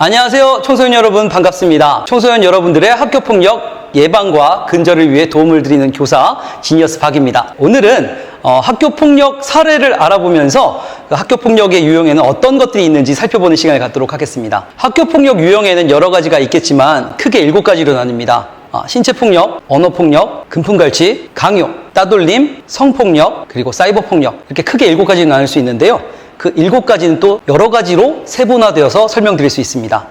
안녕하세요. 청소년 여러분 반갑습니다. 청소년 여러분들의 학교 폭력 예방과 근절을 위해 도움을 드리는 교사 지니어스 박입니다. 오늘은 어, 학교 폭력 사례를 알아보면서 그 학교 폭력의 유형에는 어떤 것들이 있는지 살펴보는 시간을 갖도록 하겠습니다. 학교 폭력 유형에는 여러 가지가 있겠지만 크게 일곱 가지로 나뉩니다. 아, 신체 폭력, 언어 폭력, 금품갈취, 강요, 따돌림, 성폭력, 그리고 사이버 폭력 이렇게 크게 일곱 가지로 나눌 수 있는데요. 그 일곱 가지는 또 여러 가지로 세분화되어서 설명드릴 수 있습니다.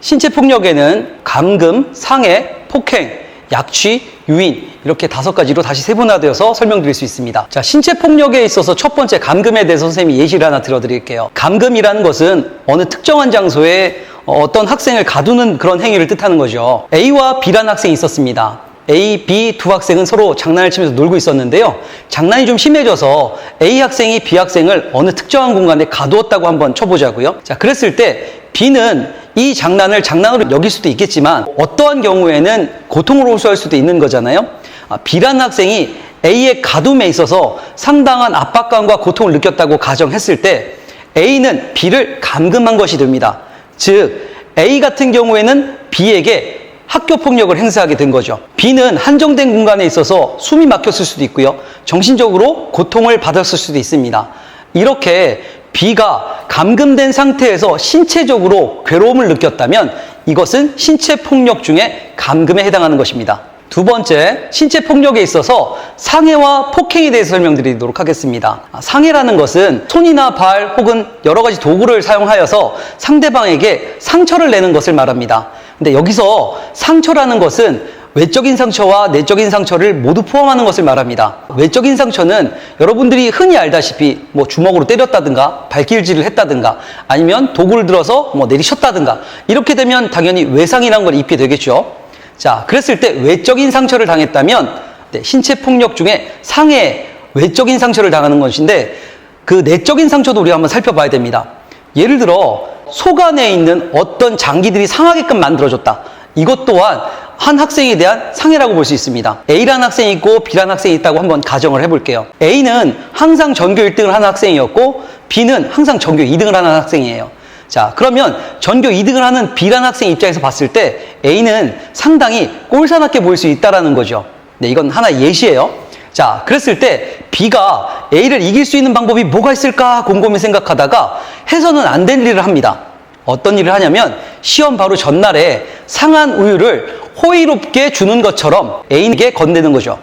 신체 폭력에는 감금, 상해, 폭행, 약취, 유인 이렇게 다섯 가지로 다시 세분화되어서 설명드릴 수 있습니다. 자, 신체 폭력에 있어서 첫 번째 감금에 대해서 선생님이 예시를 하나 들어드릴게요. 감금이라는 것은 어느 특정한 장소에 어떤 학생을 가두는 그런 행위를 뜻하는 거죠. A와 B라는 학생이 있었습니다. A, B 두 학생은 서로 장난을 치면서 놀고 있었는데요. 장난이 좀 심해져서 A 학생이 B 학생을 어느 특정한 공간에 가두었다고 한번 쳐보자고요. 자, 그랬을 때 B는 이 장난을 장난으로 여길 수도 있겠지만 어떠한 경우에는 고통으로 호소할 수도 있는 거잖아요. 아, B라는 학생이 A의 가둠에 있어서 상당한 압박감과 고통을 느꼈다고 가정했을 때 A는 B를 감금한 것이 됩니다. 즉 A 같은 경우에는 B에게 학교 폭력을 행사하게 된 거죠. B는 한정된 공간에 있어서 숨이 막혔을 수도 있고요. 정신적으로 고통을 받았을 수도 있습니다. 이렇게 B가 감금된 상태에서 신체적으로 괴로움을 느꼈다면 이것은 신체 폭력 중에 감금에 해당하는 것입니다. 두 번째, 신체 폭력에 있어서 상해와 폭행에 대해서 설명드리도록 하겠습니다. 아, 상해라는 것은 손이나 발 혹은 여러 가지 도구를 사용하여서 상대방에게 상처를 내는 것을 말합니다. 근데 여기서 상처라는 것은 외적인 상처와 내적인 상처를 모두 포함하는 것을 말합니다. 외적인 상처는 여러분들이 흔히 알다시피 뭐 주먹으로 때렸다든가 발길질을 했다든가 아니면 도구를 들어서 뭐 내리셨다든가 이렇게 되면 당연히 외상이라는 걸 입게 되겠죠. 자, 그랬을 때 외적인 상처를 당했다면 네, 신체 폭력 중에 상해 외적인 상처를 당하는 것인데 그 내적인 상처도 우리가 한번 살펴봐야 됩니다. 예를 들어 속 안에 있는 어떤 장기들이 상하게끔 만들어졌다. 이것 또한 한 학생에 대한 상해라고 볼 수 있습니다. A라는 학생이 있고 B라는 학생이 있다고 한번 가정을 해볼게요. A는 항상 전교 1등을 하는 학생이었고 B는 항상 전교 2등을 하는 학생이에요. 자, 그러면 전교 2등을 하는 B라는 학생 입장에서 봤을 때 A는 상당히 꼴사납게 보일 수 있다라는 거죠. 네, 이건 하나 예시예요. 자, 그랬을 때 B가 A를 이길 수 있는 방법이 뭐가 있을까 곰곰이 생각하다가 해서는 안 될 일을 합니다. 어떤 일을 하냐면 시험 바로 전날에 상한 우유를 호의롭게 주는 것처럼 A에게 건네는 거죠.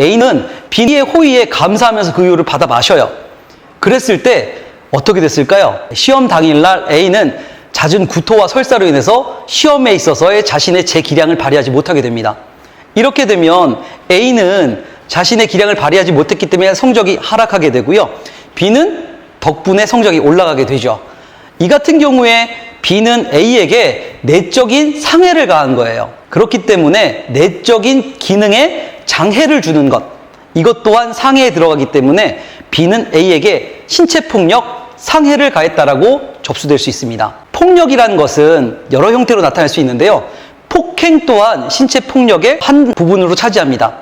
A는 B의 호의에 감사하면서 그 우유를 받아 마셔요. 그랬을 때 어떻게 됐을까요? 시험 당일날 A는 잦은 구토와 설사로 인해서 시험에 있어서의 자신의 제 기량을 발휘하지 못하게 됩니다. 이렇게 되면 A는 자신의 기량을 발휘하지 못했기 때문에 성적이 하락하게 되고요. B는 덕분에 성적이 올라가게 되죠. 이 같은 경우에 B는 A에게 내적인 상해를 가한 거예요. 그렇기 때문에 내적인 기능에 장애를 주는 것. 이것 또한 상해에 들어가기 때문에 B는 A에게 신체 폭력, 상해를 가했다라고 접수될 수 있습니다. 폭력이라는 것은 여러 형태로 나타날 수 있는데요. 폭행 또한 신체 폭력의 한 부분으로 차지합니다.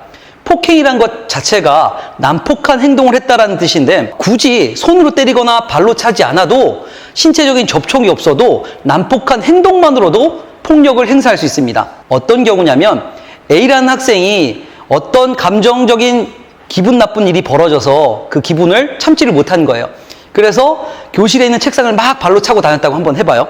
폭행이란 것 자체가 난폭한 행동을 했다라는 뜻인데 굳이 손으로 때리거나 발로 차지 않아도 신체적인 접촉이 없어도 난폭한 행동만으로도 폭력을 행사할 수 있습니다. 어떤 경우냐면 A라는 학생이 어떤 감정적인 기분 나쁜 일이 벌어져서 그 기분을 참지를 못한 거예요. 그래서 교실에 있는 책상을 막 발로 차고 다녔다고 한번 해봐요.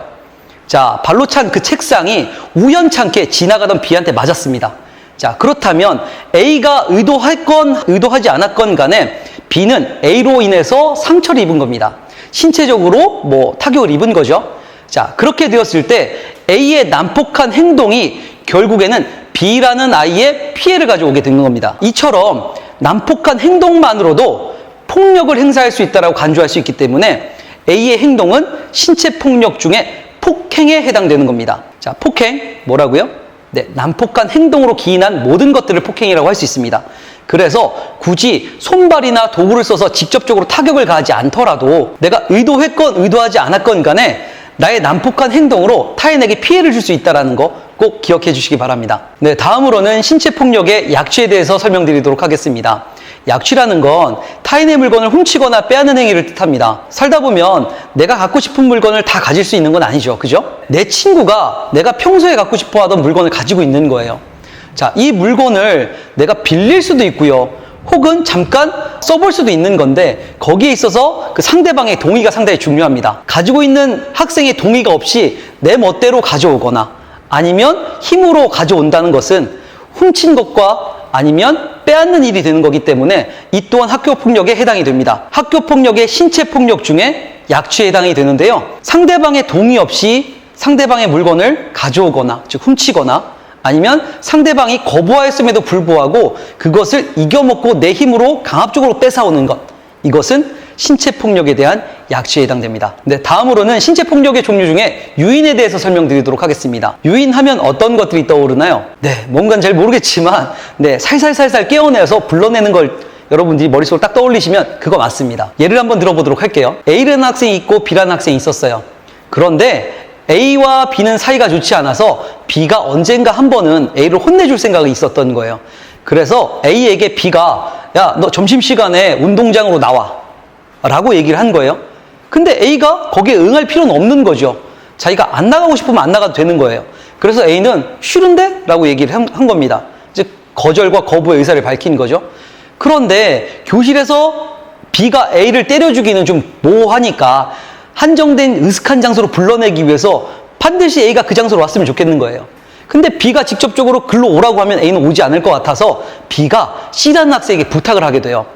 자, 발로 찬 그 책상이 우연찮게 지나가던 B한테 맞았습니다. 자, 그렇다면 A가 의도했건 의도하지 않았건 간에 B는 A로 인해서 상처를 입은 겁니다. 신체적으로 뭐 타격을 입은 거죠. 자, 그렇게 되었을 때 A의 난폭한 행동이 결국에는 B라는 아이의 피해를 가져오게 되는 겁니다. 이처럼 난폭한 행동만으로도 폭력을 행사할 수 있다고 간주할 수 있기 때문에 A의 행동은 신체 폭력 중에 폭행에 해당되는 겁니다. 자, 폭행 뭐라고요? 네, 난폭한 행동으로 기인한 모든 것들을 폭행이라고 할 수 있습니다. 그래서 굳이 손발이나 도구를 써서 직접적으로 타격을 가하지 않더라도 내가 의도했건 의도하지 않았건 간에 나의 난폭한 행동으로 타인에게 피해를 줄 수 있다는 거 꼭 기억해 주시기 바랍니다. 네, 다음으로는 신체 폭력의 약취에 대해서 설명드리도록 하겠습니다. 약취라는 건 타인의 물건을 훔치거나 빼앗는 행위를 뜻합니다. 살다 보면 내가 갖고 싶은 물건을 다 가질 수 있는 건 아니죠. 그죠? 내 친구가 내가 평소에 갖고 싶어 하던 물건을 가지고 있는 거예요. 자, 이 물건을 내가 빌릴 수도 있고요. 혹은 잠깐 써볼 수도 있는 건데 거기에 있어서 그 상대방의 동의가 상당히 중요합니다. 가지고 있는 학생의 동의가 없이 내 멋대로 가져오거나 아니면 힘으로 가져온다는 것은 훔친 것과 아니면 빼앗는 일이 되는 거기 때문에 이 또한 학교 폭력에 해당이 됩니다. 학교 폭력의 신체 폭력 중에 약취에 해당이 되는데요. 상대방의 동의 없이 상대방의 물건을 가져오거나 즉 훔치거나 아니면 상대방이 거부하였음에도 불구하고 그것을 이겨먹고 내 힘으로 강압적으로 뺏어오는 것. 이것은 신체 폭력에 대한 약취에 해당됩니다. 네, 다음으로는 신체 폭력의 종류 중에 유인에 대해서 설명드리도록 하겠습니다. 유인하면 어떤 것들이 떠오르나요? 네, 뭔가는 잘 모르겠지만, 네, 살살살살 깨어내서 불러내는 걸 여러분들이 머릿속으로 딱 떠올리시면 그거 맞습니다. 예를 한번 들어보도록 할게요. A라는 학생이 있고 B라는 학생이 있었어요. 그런데 A와 B는 사이가 좋지 않아서 B가 언젠가 한 번은 A를 혼내줄 생각이 있었던 거예요. 그래서 A에게 B가 야, 너 점심시간에 운동장으로 나와. 라고 얘기를 한 거예요. 근데 A가 거기에 응할 필요는 없는 거죠. 자기가 안 나가고 싶으면 안 나가도 되는 거예요. 그래서 A는 싫은데? 라고 얘기를 한, 한 겁니다. 즉, 거절과 거부의 의사를 밝힌 거죠. 그런데 교실에서 B가 A를 때려 주기는 좀 모호하니까 한정된 으슥한 장소로 불러내기 위해서 반드시 A가 그 장소로 왔으면 좋겠는 거예요. 근데 B가 직접적으로 글로 오라고 하면 A는 오지 않을 것 같아서 B가 C라는 학생에게 부탁을 하게 돼요.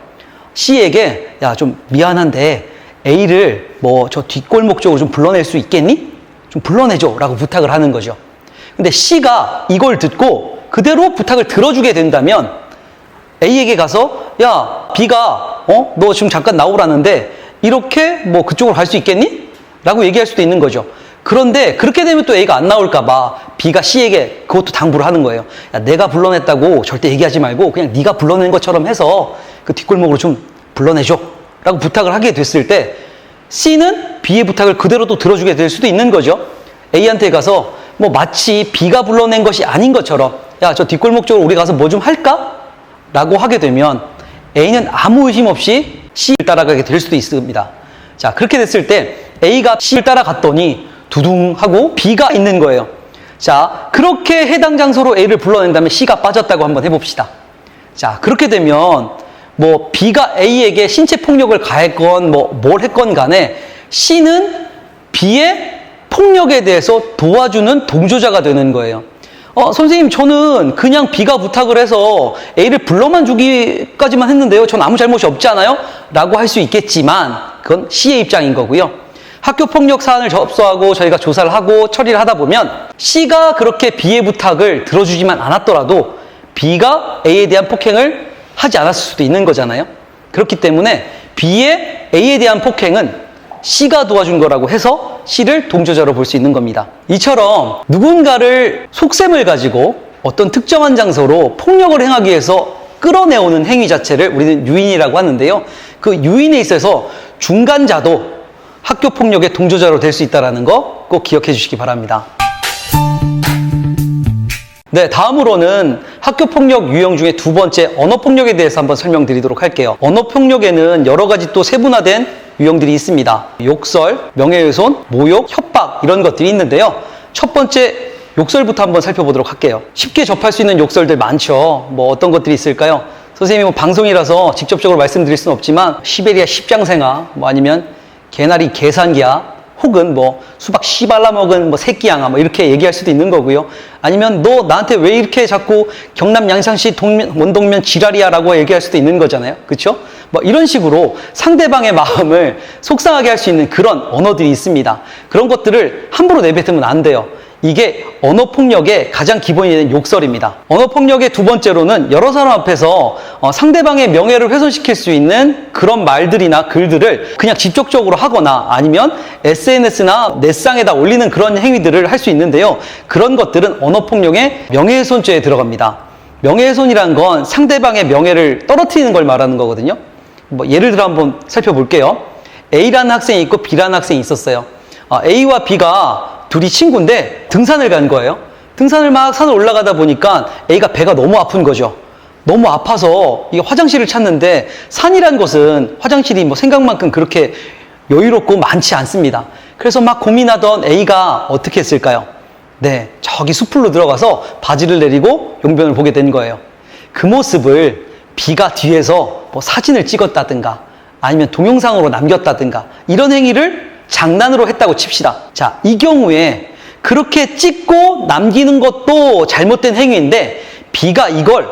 C에게 야 좀 미안한데 A를 뭐 저 뒷골목 쪽으로 좀 불러낼 수 있겠니? 좀 불러내줘 라고 부탁을 하는 거죠. 근데 C가 이걸 듣고 그대로 부탁을 들어주게 된다면 A에게 가서 야 B가 어 너 지금 잠깐 나오라는데 이렇게 뭐 그쪽으로 갈 수 있겠니? 라고 얘기할 수도 있는 거죠. 그런데 그렇게 되면 또 A가 안 나올까봐 B가 C에게 그것도 당부를 하는 거예요. 야, 내가 불러냈다고 절대 얘기하지 말고 그냥 네가 불러낸 것처럼 해서 그 뒷골목으로 좀 불러내줘. 라고 부탁을 하게 됐을 때 C는 B의 부탁을 그대로 또 들어주게 될 수도 있는 거죠. A한테 가서 뭐 마치 B가 불러낸 것이 아닌 것처럼 야, 저 뒷골목 쪽으로 우리 가서 뭐 좀 할까? 라고 하게 되면 A는 아무 의심 없이 C를 따라가게 될 수도 있습니다. 자, 그렇게 됐을 때 A가 C를 따라갔더니 두둥 하고 B가 있는 거예요. 자, 그렇게 해당 장소로 A를 불러낸 다음에 C가 빠졌다고 한번 해봅시다. 자, 그렇게 되면 뭐 B가 A에게 신체 폭력을 가했건 뭐 뭘 했건 간에 C는 B의 폭력에 대해서 도와주는 동조자가 되는 거예요. 어, 선생님, 저는 그냥 B가 부탁을 해서 A를 불러만 주기까지만 했는데요. 전 아무 잘못이 없지 않아요? 라고 할 수 있겠지만, 그건 C의 입장인 거고요. 학교 폭력 사안을 접수하고 저희가 조사를 하고 처리를 하다 보면 C가 그렇게 B의 부탁을 들어주지만 않았더라도 B가 A에 대한 폭행을 하지 않았을 수도 있는 거잖아요. 그렇기 때문에 B의 A에 대한 폭행은 C가 도와준 거라고 해서 C를 동조자로 볼 수 있는 겁니다. 이처럼 누군가를 속셈을 가지고 어떤 특정한 장소로 폭력을 행하기 위해서 끌어내오는 행위 자체를 우리는 유인이라고 하는데요. 그 유인에 있어서 중간자도 학교 폭력의 동조자로 될 수 있다는 거 꼭 기억해 주시기 바랍니다. 네, 다음으로는 학교 폭력 유형 중에 두 번째 언어 폭력에 대해서 한번 설명드리도록 할게요. 언어 폭력에는 여러 가지 또 세분화된 유형들이 있습니다. 욕설, 명예훼손, 모욕, 협박 이런 것들이 있는데요. 첫 번째 욕설부터 한번 살펴보도록 할게요. 쉽게 접할 수 있는 욕설들 많죠. 뭐 어떤 것들이 있을까요? 선생님이 뭐 방송이라서 직접적으로 말씀드릴 수는 없지만 시베리아 십장생아 뭐 아니면 개나리 계산기야 혹은 뭐 수박 씨발라 먹은 뭐 새끼양아 뭐 이렇게 얘기할 수도 있는 거고요. 아니면 너 나한테 왜 이렇게 자꾸 경남 양산시 동면, 원동면 지랄이야라고 얘기할 수도 있는 거잖아요. 그렇죠? 뭐 이런 식으로 상대방의 마음을 속상하게 할 수 있는 그런 언어들이 있습니다. 그런 것들을 함부로 내뱉으면 안 돼요. 이게 언어 폭력의 가장 기본이 되는 욕설입니다. 언어 폭력의 두 번째로는 여러 사람 앞에서 어, 상대방의 명예를 훼손시킬 수 있는 그런 말들이나 글들을 그냥 직접적으로 하거나 아니면 SNS나 넷상에다 올리는 그런 행위들을 할 수 있는데요. 그런 것들은 언어 폭력의 명예훼손죄에 들어갑니다. 명예훼손이란 건 상대방의 명예를 떨어뜨리는 걸 말하는 거거든요. 뭐 예를 들어 한번 살펴볼게요. A라는 학생이 있고 B라는 학생이 있었어요. 아, A와 B가 둘이 친구인데 등산을 간 거예요. 등산을 막 산을 올라가다 보니까 A가 배가 너무 아픈 거죠. 너무 아파서 이게 화장실을 찾는데 산이란 것은 화장실이 뭐 생각만큼 그렇게 여유롭고 많지 않습니다. 그래서 막 고민하던 A가 어떻게 했을까요? 네, 저기 숲으로 들어가서 바지를 내리고 용변을 보게 된 거예요. 그 모습을 B가 뒤에서 뭐 사진을 찍었다든가 아니면 동영상으로 남겼다든가 이런 행위를 장난으로 했다고 칩시다. 자, 이 경우에 그렇게 찍고 남기는 것도 잘못된 행위인데 B가 이걸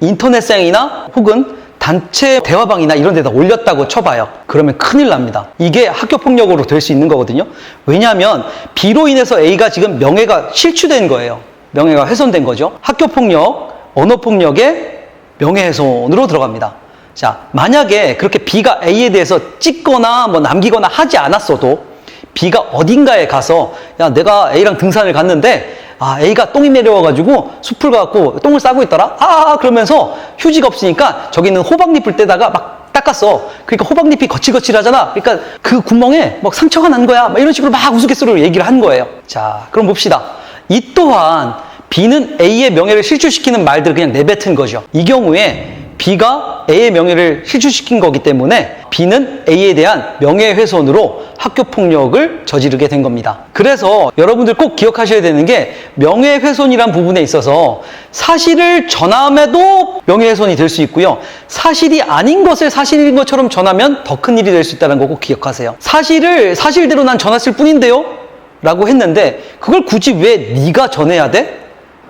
인터넷상이나 혹은 단체 대화방이나 이런 데다 올렸다고 쳐봐요. 그러면 큰일 납니다. 이게 학교 폭력으로 될 수 있는 거거든요. 왜냐하면 B로 인해서 A가 지금 명예가 실추된 거예요. 명예가 훼손된 거죠. 학교 폭력, 언어 폭력의 명예훼손으로 들어갑니다. 자, 만약에 그렇게 B가 A에 대해서 찍거나 뭐 남기거나 하지 않았어도 B가 어딘가에 가서 야 내가 A랑 등산을 갔는데 아 A가 똥이 내려와가지고 숲을 가고 똥을 싸고 있더라? 아, 아 그러면서 휴지가 없으니까 저기 있는 호박잎을 떼다가 막 닦았어. 그러니까 호박잎이 거칠거칠하잖아. 그러니까 그 구멍에 막 상처가 난 거야. 막 이런 식으로 막 우스갯소리로 얘기를 한 거예요. 자 그럼 봅시다. 이 또한 B는 A의 명예를 실추시키는 말들을 그냥 내뱉은 거죠. 이 경우에 B가 A의 명예를 실추시킨 거기 때문에 B는 A에 대한 명예훼손으로 학교 폭력을 저지르게 된 겁니다. 그래서 여러분들 꼭 기억하셔야 되는 게 명예훼손이란 부분에 있어서 사실을 전함에도 명예훼손이 될 수 있고요. 사실이 아닌 것을 사실인 것처럼 전하면 더 큰 일이 될 수 있다는 거 꼭 기억하세요. 사실을 사실대로 난 전했을 뿐인데요. 라고 했는데 그걸 굳이 왜 네가 전해야 돼?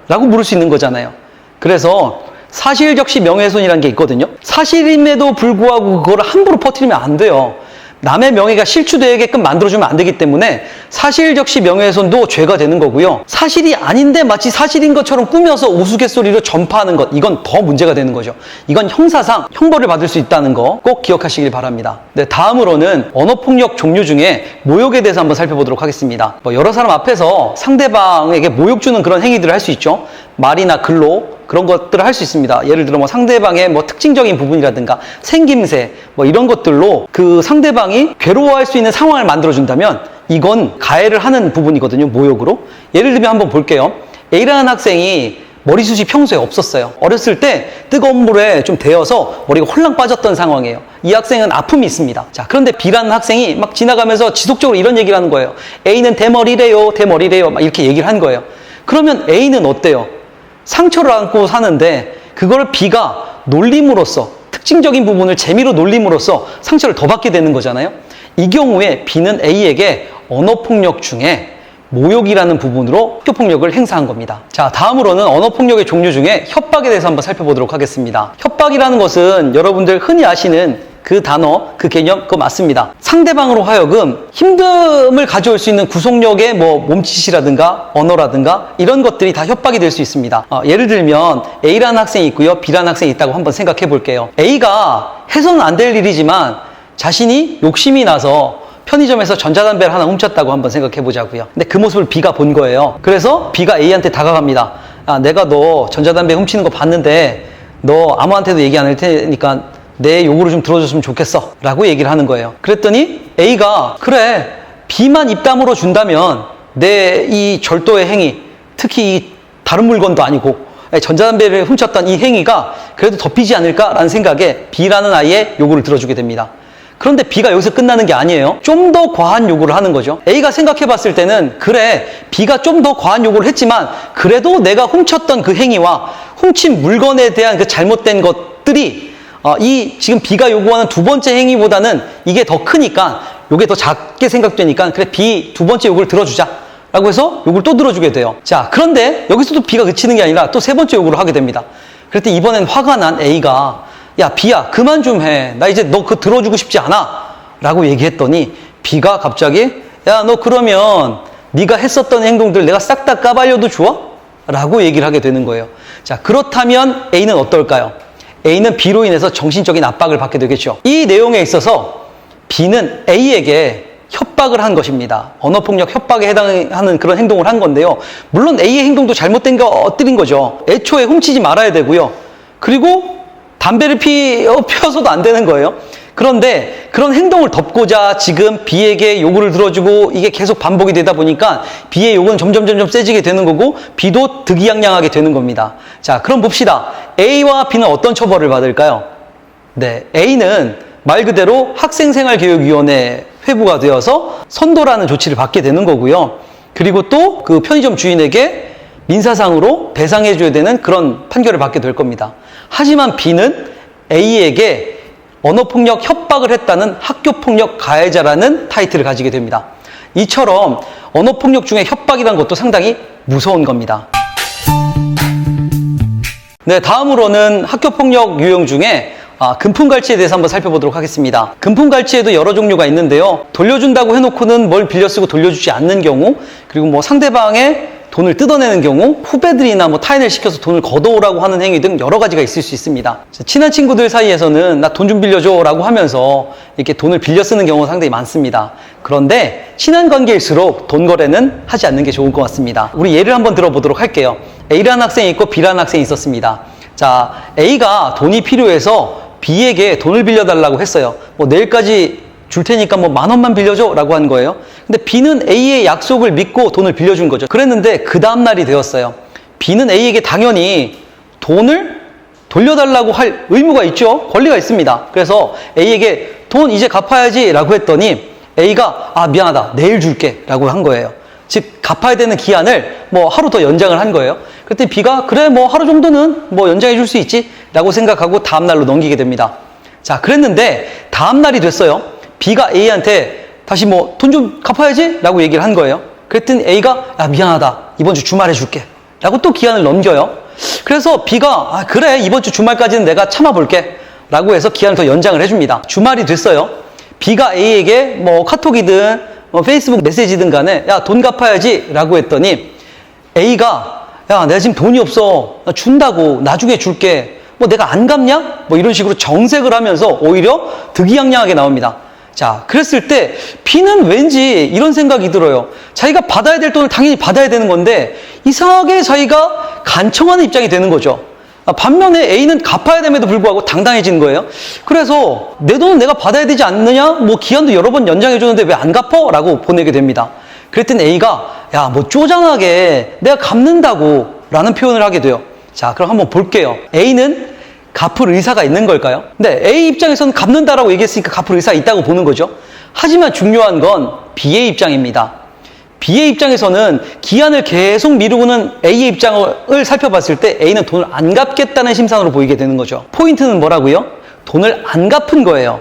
라고 물을 수 있는 거잖아요. 그래서 사실 적시 명예훼손이라는 게 있거든요. 사실임에도 불구하고 그걸 함부로 퍼뜨리면 안 돼요. 남의 명예가 실추되게끔 만들어주면 안 되기 때문에 사실 적시 명예훼손도 죄가 되는 거고요. 사실이 아닌데 마치 사실인 것처럼 꾸며서 우스갯소리로 전파하는 것, 이건 더 문제가 되는 거죠. 이건 형사상 형벌을 받을 수 있다는 거 꼭 기억하시길 바랍니다. 네, 다음으로는 언어폭력 종류 중에 모욕에 대해서 한번 살펴보도록 하겠습니다. 뭐 여러 사람 앞에서 상대방에게 모욕 주는 그런 행위들을 할 수 있죠. 말이나 글로 그런 것들을 할 수 있습니다. 예를 들어 뭐 상대방의 뭐 특징적인 부분이라든가 생김새 뭐 이런 것들로 그 상대방이 괴로워할 수 있는 상황을 만들어 준다면 이건 가해를 하는 부분이거든요. 모욕으로. 예를 들면 한번 볼게요. A라는 학생이 머리숱이 평소에 없었어요. 어렸을 때 뜨거운 물에 좀 데어서 머리가 홀랑 빠졌던 상황이에요. 이 학생은 아픔이 있습니다. 자, 그런데 B라는 학생이 막 지나가면서 지속적으로 이런 얘기를 하는 거예요. A는 대머리래요, 대머리래요. 막 이렇게 얘기를 한 거예요. 그러면 A는 어때요? 상처를 안고 사는데 그걸 B가 놀림으로써 특징적인 부분을 재미로 놀림으로써 상처를 더 받게 되는 거잖아요. 이 경우에 B는 A에게 언어폭력 중에 모욕이라는 부분으로 학교폭력을 행사한 겁니다. 자, 다음으로는 언어폭력의 종류 중에 협박에 대해서 한번 살펴보도록 하겠습니다. 협박이라는 것은 여러분들 흔히 아시는 그 단어, 그 개념, 그거 맞습니다. 상대방으로 하여금 힘듦을 가져올 수 있는 구속력의 뭐 몸짓이라든가 언어라든가 이런 것들이 다 협박이 될 수 있습니다. 어, 예를 들면 A라는 학생이 있고요. B라는 학생이 있다고 한번 생각해 볼게요. A가 해서는 안 될 일이지만 자신이 욕심이 나서 편의점에서 전자담배를 하나 훔쳤다고 한번 생각해 보자고요. 근데 그 모습을 B가 본 거예요. 그래서 B가 A한테 다가갑니다. 아, 내가 너 전자담배 훔치는 거 봤는데 너 아무한테도 얘기 안 할 테니까 내 요구를 좀 들어줬으면 좋겠어. 라고 얘기를 하는 거예요. 그랬더니 A가 그래 B만 입담으로 준다면 내 이 절도의 행위 특히 이 다른 물건도 아니고 전자담배를 훔쳤던 이 행위가 그래도 덮이지 않을까라는 생각에 B라는 아이의 요구를 들어주게 됩니다. 그런데 B가 여기서 끝나는 게 아니에요. 좀 더 과한 요구를 하는 거죠. A가 생각해 봤을 때는 그래, B가 좀 더 과한 요구를 했지만 그래도 내가 훔쳤던 그 행위와 훔친 물건에 대한 그 잘못된 것들이 어, 이 지금 B가 요구하는 두 번째 행위보다는 이게 더 크니까 이게 더 작게 생각되니까 그래 B 두 번째 요구를 들어주자. 라고 해서 요구를 또 들어주게 돼요. 자, 그런데 여기서도 B가 그치는 게 아니라 또 세 번째 요구를 하게 됩니다. 그랬더니 이번엔 화가 난 A가 야, B야, 그만 좀 해. 나 이제 너그 들어주고 싶지 않아. 라고 얘기했더니 B가 갑자기 야, 너 그러면 네가 했었던 행동들 내가 싹 다 까발려도 좋아? 라고 얘기를 하게 되는 거예요. 자, 그렇다면 A는 어떨까요? A는 B로 인해서 정신적인 압박을 받게 되겠죠. 이 내용에 있어서 B는 A에게 협박을 한 것입니다. 언어폭력 협박에 해당하는 그런 행동을 한 건데요. 물론 A의 행동도 잘못된 것들인 거죠. 애초에 훔치지 말아야 되고요. 그리고 담배를 피, 어, 피워서도 안 되는 거예요. 그런데 그런 행동을 덮고자 지금 B에게 요구를 들어주고 이게 계속 반복이 되다 보니까 B의 요구는 점점 점점 세지게 되는 거고 B도 득이양양하게 되는 겁니다. 자, 그럼 봅시다. A와 B는 어떤 처벌을 받을까요? 네, A는 말 그대로 학생생활교육위원회 회부가 되어서 선도라는 조치를 받게 되는 거고요. 그리고 또 그 편의점 주인에게 민사상으로 배상해줘야 되는 그런 판결을 받게 될 겁니다. 하지만 B는 A에게 언어폭력 협박을 했다는 학교폭력 가해자라는 타이틀을 가지게 됩니다. 이처럼 언어폭력 중에 협박이란 것도 상당히 무서운 겁니다. 네, 다음으로는 학교폭력 유형 중에 아, 금품갈취에 대해서 한번 살펴보도록 하겠습니다. 금품갈취에도 여러 종류가 있는데요. 돌려준다고 해놓고는 뭘 빌려 쓰고 돌려주지 않는 경우, 그리고 뭐 상대방의 돈을 뜯어내는 경우, 후배들이나 뭐 타인을 시켜서 돈을 걷어오라고 하는 행위 등 여러 가지가 있을 수 있습니다. 친한 친구들 사이에서는 나 돈 좀 빌려줘 라고 하면서 이렇게 돈을 빌려 쓰는 경우가 상당히 많습니다. 그런데 친한 관계일수록 돈 거래는 하지 않는 게 좋을 것 같습니다. 우리 예를 한번 들어보도록 할게요. A라는 학생이 있고 B라는 학생이 있었습니다. 자, A가 돈이 필요해서 B에게 돈을 빌려달라고 했어요. 뭐 내일까지 줄 테니까 뭐 만 원만 빌려줘 라고 한 거예요. 근데 B는 A의 약속을 믿고 돈을 빌려준 거죠. 그랬는데 그 다음날이 되었어요. B는 A에게 당연히 돈을 돌려달라고 할 의무가 있죠. 권리가 있습니다. 그래서 A에게 돈 이제 갚아야지 라고 했더니 A가 아 미안하다 내일 줄게 라고 한 거예요. 즉 갚아야 되는 기한을 뭐 하루 더 연장을 한 거예요. 그때 B가 그래 뭐 하루 정도는 뭐 연장해 줄 수 있지 라고 생각하고 다음 날로 넘기게 됩니다. 자 그랬는데 다음 날이 됐어요. B가 A한테 다시 뭐 돈 좀 갚아야지? 라고 얘기를 한 거예요. 그랬더니 A가 야 미안하다. 이번 주 주말에 줄게. 라고 또 기한을 넘겨요. 그래서 B가 아 그래. 이번 주 주말까지는 내가 참아볼게. 라고 해서 기한을 더 연장을 해줍니다. 주말이 됐어요. B가 A에게 뭐 카톡이든 뭐 페이스북 메시지든 간에 야 돈 갚아야지. 라고 했더니 A가 야 내가 지금 돈이 없어. 나 준다고. 나중에 줄게. 뭐 내가 안 갚냐? 뭐 이런 식으로 정색을 하면서 오히려 득이양양하게 나옵니다 자 그랬을 때 B는 왠지 이런 생각이 들어요 자기가 받아야 될 돈을 당연히 받아야 되는 건데 이상하게 자기가 간청하는 입장이 되는 거죠 아, 반면에 A는 갚아야 됨에도 불구하고 당당해지는 거예요. 그래서 내 돈은 내가 받아야 되지 않느냐? 뭐 기한도 여러 번 연장해 주는데 왜 안 갚어? 라고 보내게 됩니다. 그랬더니 A가 야, 뭐 쪼잔하게 내가 갚는다고 라는 표현을 하게 돼요. 자, 그럼 한번 볼게요. A는 갚을 의사가 있는 걸까요? 근데 A 입장에서는 갚는다라고 얘기했으니까 갚을 의사가 있다고 보는 거죠. 하지만 중요한 건 B의 입장입니다. B의 입장에서는 기한을 계속 미루고는 A의 입장을 살펴봤을 때 A는 돈을 안 갚겠다는 심산으로 보이게 되는 거죠. 포인트는 뭐라고요? 돈을 안 갚은 거예요.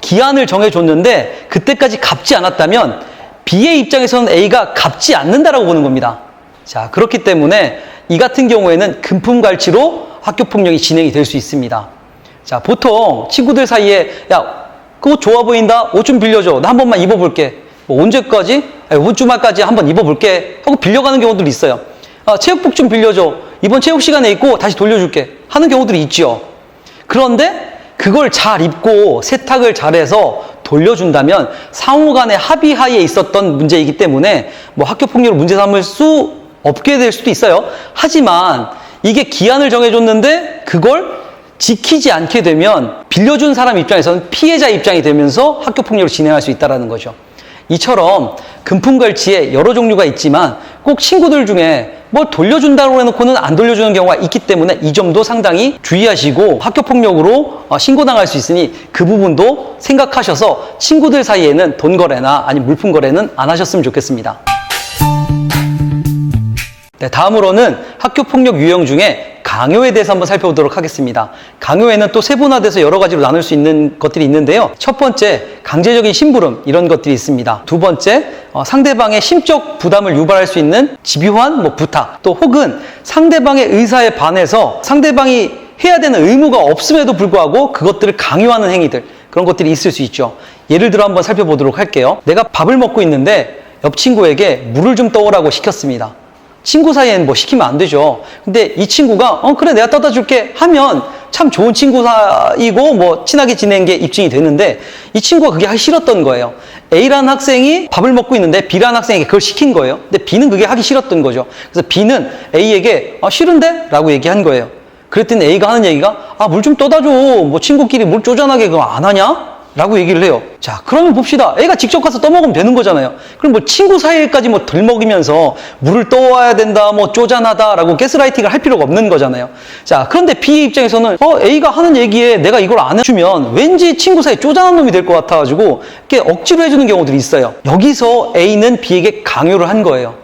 기한을 정해줬는데 그때까지 갚지 않았다면 B의 입장에서는 A가 갚지 않는다라고 보는 겁니다. 자, 그렇기 때문에 이 같은 경우에는 금품갈취로 학교 폭력이 진행이 될 수 있습니다. 자, 보통 친구들 사이에 야, 그옷 좋아 보인다? 옷 좀 빌려줘. 나 한 번만 입어볼게. 뭐 언제까지? 아니, 이번 주말까지 한 번 입어볼게. 하고 빌려가는 경우들이 있어요. 아, 체육복 좀 빌려줘. 이번 체육 시간에 입고 다시 돌려줄게. 하는 경우들이 있죠. 그런데 그걸 잘 입고 세탁을 잘해서 돌려준다면 상호 간의 합의하에 있었던 문제이기 때문에 뭐 학교 폭력을 문제 삼을 수 없게 될 수도 있어요. 하지만 이게 기한을 정해줬는데 그걸 지키지 않게 되면 빌려준 사람 입장에서는 피해자 입장이 되면서 학교 폭력을 진행할 수 있다는 거죠. 이처럼 금품갈취에 여러 종류가 있지만 꼭 친구들 중에 뭘 돌려준다고 해놓고는 안 돌려주는 경우가 있기 때문에 이 점도 상당히 주의하시고 학교 폭력으로 어, 신고당할 수 있으니 그 부분도 생각하셔서 친구들 사이에는 돈 거래나 아니 물품 거래는 안 하셨으면 좋겠습니다. 네, 다음으로는 학교 폭력 유형 중에 강요에 대해서 한번 살펴보도록 하겠습니다. 강요에는 또 세분화돼서 여러 가지로 나눌 수 있는 것들이 있는데요. 첫 번째, 강제적인 심부름 이런 것들이 있습니다. 두 번째, 어, 상대방의 심적 부담을 유발할 수 있는 집요한 뭐 부탁, 또 혹은 상대방의 의사에 반해서 상대방이 해야 되는 의무가 없음에도 불구하고 그것들을 강요하는 행위들 그런 것들이 있을 수 있죠. 예를 들어 한번 살펴보도록 할게요. 내가 밥을 먹고 있는데 옆 친구에게 물을 좀 떠오라고 시켰습니다. 친구 사이에는 뭐 시키면 안 되죠. 근데 이 친구가 어 그래 내가 떠다 줄게 하면 참 좋은 친구 사이고 뭐 친하게 지낸 게 입증이 되는데 이 친구가 그게 하기 싫었던 거예요. A라는 학생이 밥을 먹고 있는데 B라는 학생에게 그걸 시킨 거예요. 근데 B는 그게 하기 싫었던 거죠. 그래서 B는 A에게 아, 싫은데? 라고 얘기한 거예요. 그랬더니 A가 하는 얘기가 아 물 좀 떠다 줘. 뭐 친구끼리 물 쪼잔하게 그거 안 하냐? 라고 얘기를 해요. 자, 그러면 봅시다. 애가 직접 가서 떠먹으면 되는 거잖아요. 그럼 뭐 친구 사이에까지 뭐 들먹이면서 물을 떠와야 된다, 뭐 쪼잔하다, 라고 가스라이팅을 할 필요가 없는 거잖아요. 자, 그런데 B의 입장에서는, 어, A가 하는 얘기에 내가 이걸 안 해주면 왠지 친구 사이에 쪼잔한 놈이 될 것 같아가지고, 이렇게 억지로 해주는 경우들이 있어요. 여기서 A는 B에게 강요를 한 거예요.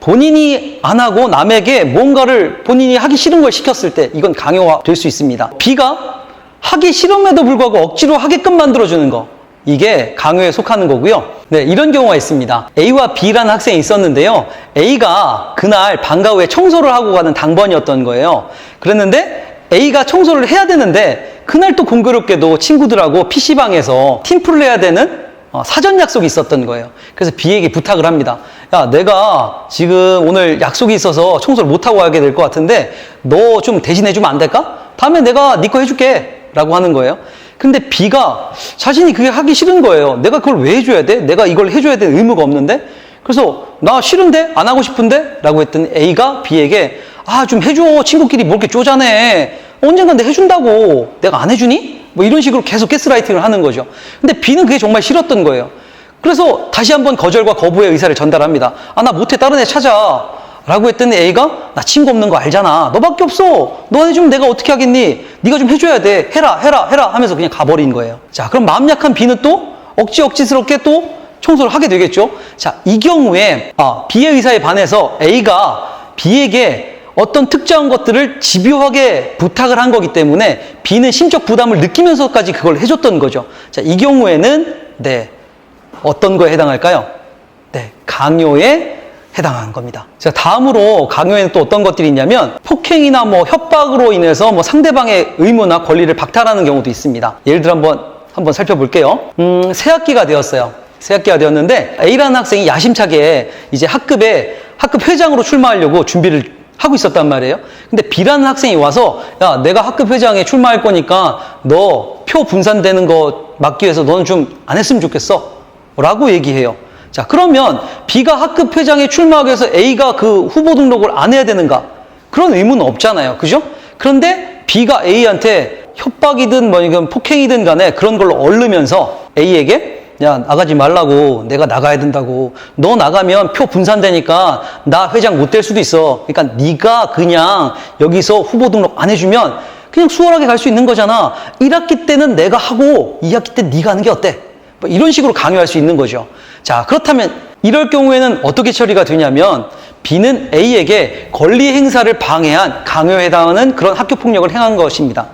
본인이 안 하고 남에게 뭔가를 본인이 하기 싫은 걸 시켰을 때 이건 강요가 될 수 있습니다. B가 하기 싫음에도 불구하고 억지로 하게끔 만들어주는 거. 이게 강요에 속하는 거고요. 네, 이런 경우가 있습니다. A와 B라는 학생이 있었는데요. A가 그날 방과 후에 청소를 하고 가는 당번이었던 거예요. 그랬는데 A가 청소를 해야 되는데 그날 또 공교롭게도 친구들하고 PC방에서 팀플을 해야 되는 어, 사전 약속이 있었던 거예요. 그래서 B에게 부탁을 합니다. 야, 내가 지금 오늘 약속이 있어서 청소를 못하고 가게 될 것 같은데 너 좀 대신해주면 안 될까? 다음에 내가 네 거 해줄게. 라고 하는 거예요. 근데 B가 자신이 그게 하기 싫은 거예요. 내가 그걸 왜 해줘야 돼? 내가 이걸 해줘야 되는 의무가 없는데? 그래서 나 싫은데? 안 하고 싶은데? 라고 했더니 A가 B에게 아, 좀 해줘. 친구끼리 뭐 이렇게 쪼잔해. 언젠간 내가 해준다고. 내가 안 해주니? 뭐 이런 식으로 계속 가스라이팅을 하는 거죠. 근데 B는 그게 정말 싫었던 거예요. 그래서 다시 한번 거절과 거부의 의사를 전달합니다. 아, 나 못해. 다른 애 찾아. 라고 했더니 A가 나 친구 없는 거 알잖아. 너밖에 없어. 너 해주면 내가 어떻게 하겠니? 네가 좀 해줘야 돼. 해라, 해라, 해라 하면서 그냥 가버린 거예요. 자, 그럼 마음 약한 B는 또 억지 억지스럽게 또 청소를 하게 되겠죠. 자, 이 경우에 아, B의 의사에 반해서 A가 B에게 어떤 특정한 것들을 집요하게 부탁을 한 거기 때문에 B는 심적 부담을 느끼면서까지 그걸 해줬던 거죠. 자, 이 경우에는 네 어떤 거에 해당할까요? 네, 강요에 해당한 겁니다. 자, 다음으로 강요에는 또 어떤 것들이 있냐면 폭행이나 뭐 협박으로 인해서 뭐 상대방의 의무나 권리를 박탈하는 경우도 있습니다. 예를 들어 한번 한번 살펴볼게요. 음, 새 학기가 되었어요. 새 학기가 되었는데 A라는 학생이 야심차게 이제 학급에 학급 회장으로 출마하려고 준비를 하고 있었단 말이에요. 근데 B라는 학생이 와서 야, 내가 학급 회장에 출마할 거니까 너 표 분산되는 거 막기 위해서 너는 좀 안 했으면 좋겠어. 라고 얘기해요. 자, 그러면 B가 학급 회장에 출마하기 위해서 A가 그 후보 등록을 안 해야 되는가? 그런 의무는 없잖아요. 그죠? 그런데 B가 A한테 협박이든 뭐 이건 폭행이든 간에 그런 걸로 얼르면서 A에게 야, 나가지 말라고. 내가 나가야 된다고. 너 나가면 표 분산되니까 나 회장 못 될 수도 있어. 그러니까 네가 그냥 여기서 후보 등록 안 해주면 그냥 수월하게 갈 수 있는 거잖아. 1학기 때는 내가 하고 2학기 때 네가 하는 게 어때? 뭐 이런 식으로 강요할 수 있는 거죠. 자, 그렇다면 이럴 경우에는 어떻게 처리가 되냐면 B는 A에게 권리 행사를 방해한 강요에 해당하는 그런 학교 폭력을 행한 것입니다.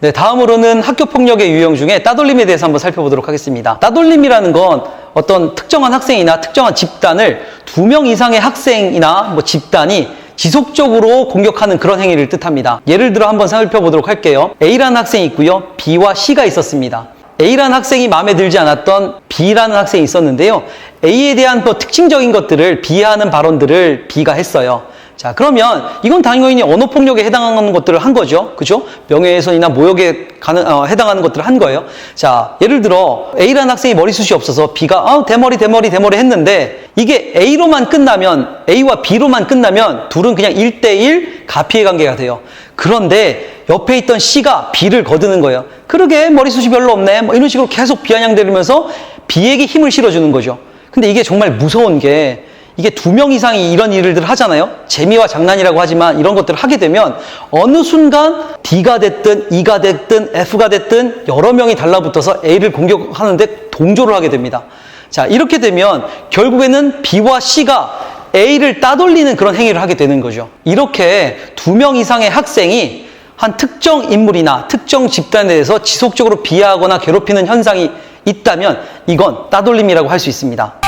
네, 다음으로는 학교 폭력의 유형 중에 따돌림에 대해서 한번 살펴보도록 하겠습니다. 따돌림이라는 건 어떤 특정한 학생이나 특정한 집단을 두 명 이상의 학생이나 뭐 집단이 지속적으로 공격하는 그런 행위를 뜻합니다. 예를 들어 한번 살펴보도록 할게요. A라는 학생이 있고요. B와 C가 있었습니다. A라는 학생이 마음에 들지 않았던 B라는 학생이 있었는데요. A에 대한 뭐 특징적인 것들을 비하하는 발언들을 B가 했어요. 자, 그러면 이건 당연히 언어 폭력에 해당하는 것들을 한 거죠. 그죠? 명예훼손이나 모욕에 가는, 어, 해당하는 것들을 한 거예요. 자, 예를 들어 A라는 학생이 머리숱이 없어서 B가 아, 대머리, 대머리, 대머리 했는데 이게 A로만 끝나면 A와 B로만 끝나면 둘은 그냥 1대1 가피의 관계가 돼요. 그런데 옆에 있던 C가 B를 거드는 거예요. 그러게 머리숱이 별로 없네. 뭐 이런 식으로 계속 비아냥대면서 B에게 힘을 실어주는 거죠. 근데 이게 정말 무서운 게 이게 두 명 이상이 이런 일을 하잖아요. 재미와 장난이라고 하지만 이런 것들을 하게 되면 어느 순간 D가 됐든 E가 됐든 F가 됐든 여러 명이 달라붙어서 A를 공격하는데 동조를 하게 됩니다. 자, 이렇게 되면 결국에는 B와 C가 A를 따돌리는 그런 행위를 하게 되는 거죠. 이렇게 두 명 이상의 학생이 한 특정 인물이나 특정 집단에 대해서 지속적으로 비하하거나 괴롭히는 현상이 있다면 이건 따돌림이라고 할 수 있습니다.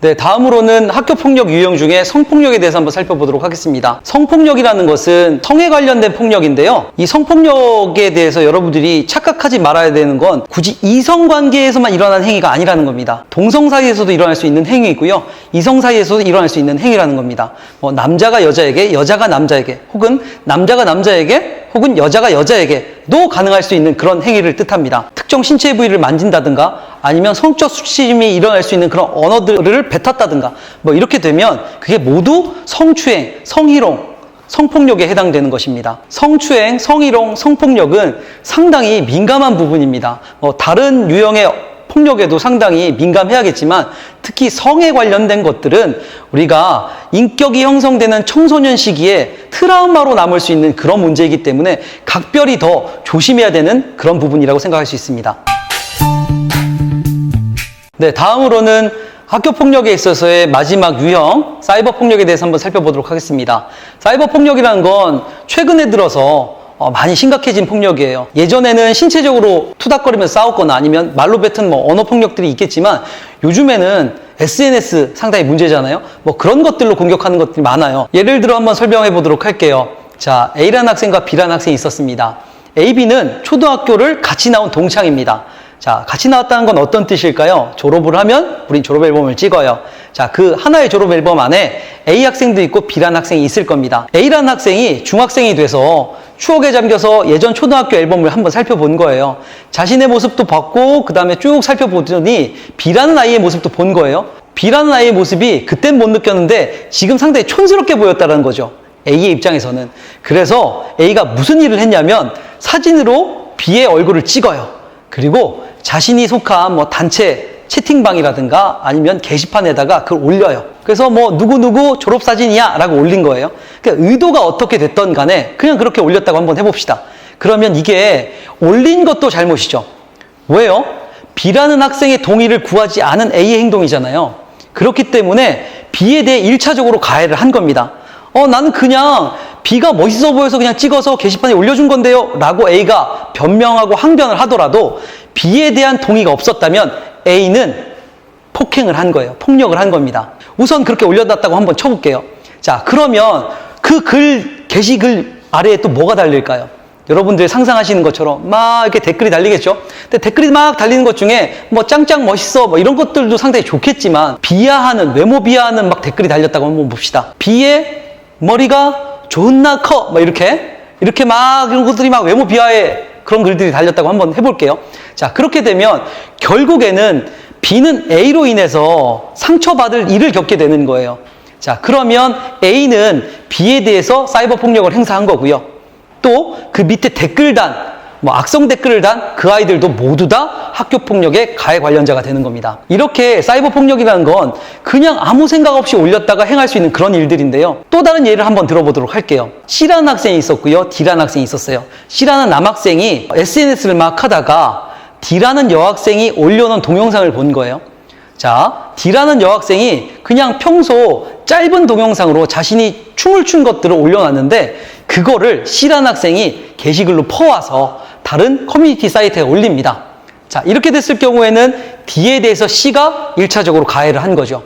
네, 다음으로는 학교 폭력 유형 중에 성폭력에 대해서 한번 살펴보도록 하겠습니다. 성폭력이라는 것은 성에 관련된 폭력인데요. 이 성폭력에 대해서 여러분들이 착각하지 말아야 되는 건 굳이 이성 관계에서만 일어나는 행위가 아니라는 겁니다. 동성 사이에서도 일어날 수 있는 행위이고요. 이성 사이에서도 일어날 수 있는 행위라는 겁니다. 뭐 남자가 여자에게, 여자가 남자에게, 혹은 남자가 남자에게, 혹은 여자가 여자에게도 가능할 수 있는 그런 행위를 뜻합니다. 특정 신체 부위를 만진다든가 아니면 성적 수치심이 일어날 수 있는 그런 언어들을 뱉었다든가 뭐 이렇게 되면 그게 모두 성추행, 성희롱 성폭력에 해당되는 것입니다. 성추행, 성희롱, 성폭력은 상당히 민감한 부분입니다. 뭐 다른 유형의 폭력에도 상당히 민감해야겠지만 특히 성에 관련된 것들은 우리가 인격이 형성되는 청소년 시기에 트라우마로 남을 수 있는 그런 문제이기 때문에 각별히 더 조심해야 되는 그런 부분이라고 생각할 수 있습니다. 네, 다음으로는 학교 폭력에 있어서의 마지막 유형, 사이버 폭력에 대해서 한번 살펴보도록 하겠습니다. 사이버 폭력이라는 건 최근에 들어서 어, 많이 심각해진 폭력이에요. 예전에는 신체적으로 투닥거리면서 싸웠거나 아니면 말로 뱉은 뭐 언어 폭력들이 있겠지만 요즘에는 SNS 상당히 문제잖아요. 뭐 그런 것들로 공격하는 것들이 많아요. 예를 들어 한번 설명해 보도록 할게요. 자, A라는 학생과 B라는 학생이 있었습니다. A, B는 초등학교를 같이 나온 동창입니다. 자, 같이 나왔다는 건 어떤 뜻일까요? 졸업을 하면 우린 졸업 앨범을 찍어요. 자, 그 하나의 졸업 앨범 안에 A 학생도 있고 B라는 학생이 있을 겁니다. A라는 학생이 중학생이 돼서 추억에 잠겨서 예전 초등학교 앨범을 한번 살펴본 거예요. 자신의 모습도 봤고, 그 다음에 쭉 살펴보더니 B라는 아이의 모습도 본 거예요. B라는 아이의 모습이 그땐 못 느꼈는데 지금 상당히 촌스럽게 보였다는 거죠. A의 입장에서는. 그래서 A가 무슨 일을 했냐면 사진으로 B의 얼굴을 찍어요. 그리고 자신이 속한 뭐 단체 채팅방이라든가 아니면 게시판에다가 그걸 올려요. 그래서 뭐 누구누구 졸업사진이야 라고 올린 거예요. 그러니까 의도가 어떻게 됐던 간에 그냥 그렇게 올렸다고 한번 해봅시다. 그러면 이게 올린 것도 잘못이죠. 왜요? B라는 학생의 동의를 구하지 않은 A의 행동이잖아요. 그렇기 때문에 B에 대해 1차적으로 가해를 한 겁니다. 어, 나는 그냥 B가 멋있어 보여서 그냥 찍어서 게시판에 올려준 건데요. 라고 A가 변명하고 항변을 하더라도 B에 대한 동의가 없었다면 A는 폭행을 한 거예요. 폭력을 한 겁니다. 우선 그렇게 올려놨다고 한번 쳐볼게요. 자, 그러면 그 글, 게시글 아래에 또 뭐가 달릴까요? 여러분들이 상상하시는 것처럼 막 이렇게 댓글이 달리겠죠? 근데 댓글이 막 달리는 것 중에 뭐 짱짱 멋있어 뭐 이런 것들도 상당히 좋겠지만 비하하는, 외모 비하하는 막 댓글이 달렸다고 한번 봅시다. 비의 머리가 존나 커! 뭐 이렇게 이렇게 막 이런 것들이 막 외모 비하의 그런 글들이 달렸다고 한번 해볼게요. 자, 그렇게 되면 결국에는 B는 A로 인해서 상처받을 일을 겪게 되는 거예요. 자, 그러면 A는 B에 대해서 사이버 폭력을 행사한 거고요. 또 그 밑에 댓글단, 뭐 악성 댓글을 단 그 아이들도 모두 다 학교 폭력의 가해 관련자가 되는 겁니다. 이렇게 사이버 폭력이라는 건 그냥 아무 생각 없이 올렸다가 행할 수 있는 그런 일들인데요. 또 다른 예를 한번 들어보도록 할게요. C라는 학생이 있었고요. D라는 학생이 있었어요. C라는 남학생이 SNS를 막 하다가 D라는 여학생이 올려놓은 동영상을 본 거예요. 자, D라는 여학생이 그냥 평소 짧은 동영상으로 자신이 춤을 춘 것들을 올려놨는데 그거를 C라는 학생이 게시글로 퍼와서 다른 커뮤니티 사이트에 올립니다. 자, 이렇게 됐을 경우에는 D에 대해서 C가 1차적으로 가해를 한 거죠.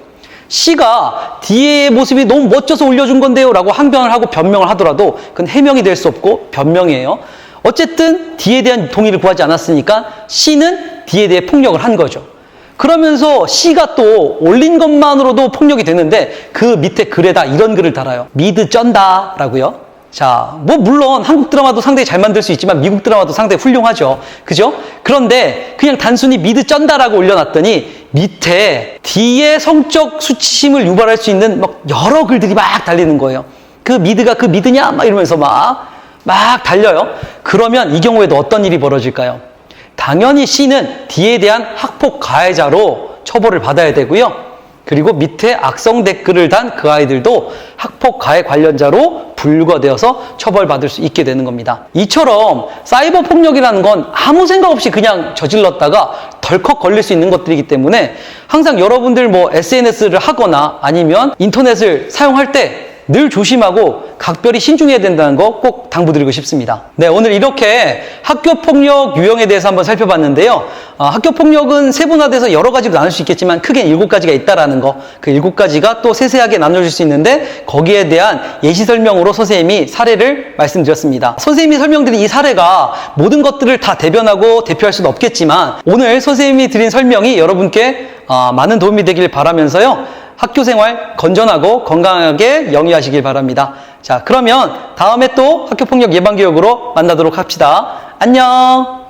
C가 D의 모습이 너무 멋져서 올려준 건데요 라고 항변을 하고 변명을 하더라도 그건 해명이 될 수 없고 변명이에요. 어쨌든 D에 대한 동의를 구하지 않았으니까 C는 D에 대해 폭력을 한 거죠. 그러면서 C가 또 올린 것만으로도 폭력이 되는데 그 밑에 글에다 이런 글을 달아요. 미드 쩐다 라고요. 자, 뭐 물론 한국 드라마도 상당히 잘 만들 수 있지만 미국 드라마도 상당히 훌륭하죠. 그죠? 그런데 그냥 단순히 미드 쩐다라고 올려놨더니 밑에 D의 성적 수치심을 유발할 수 있는 막 여러 글들이 막 달리는 거예요. 그 미드가 그 미드냐? 막 이러면서 막, 막 달려요. 그러면 이 경우에도 어떤 일이 벌어질까요? 당연히 C는 D에 대한 학폭 가해자로 처벌을 받아야 되고요. 그리고 밑에 악성 댓글을 단 그 아이들도 학폭 가해 관련자로 분류가 처벌받을 수 있게 되는 겁니다. 이처럼 사이버 폭력이라는 건 아무 생각 없이 그냥 저질렀다가 덜컥 걸릴 수 있는 것들이기 때문에 항상 여러분들 뭐 SNS를 하거나 아니면 인터넷을 사용할 때 늘 조심하고 각별히 신중해야 된다는 거 꼭 당부드리고 싶습니다. 네, 오늘 이렇게 학교 폭력 유형에 대해서 한번 살펴봤는데요. 어, 학교 폭력은 세분화돼서 여러 가지로 나눌 수 있겠지만 크게 일곱 가지가 있다라는 거, 그 일곱 가지가 또 세세하게 나눠질 수 있는데 거기에 대한 예시 설명으로 선생님이 사례를 말씀드렸습니다. 선생님이 설명드린 이 사례가 모든 것들을 다 대변하고 대표할 수는 없겠지만 오늘 선생님이 드린 설명이 여러분께 어, 많은 도움이 되길 바라면서요. 학교 생활 건전하고 건강하게 영위하시길 바랍니다. 자, 그러면 다음에 또 학교폭력 예방교육으로 만나도록 합시다. 안녕!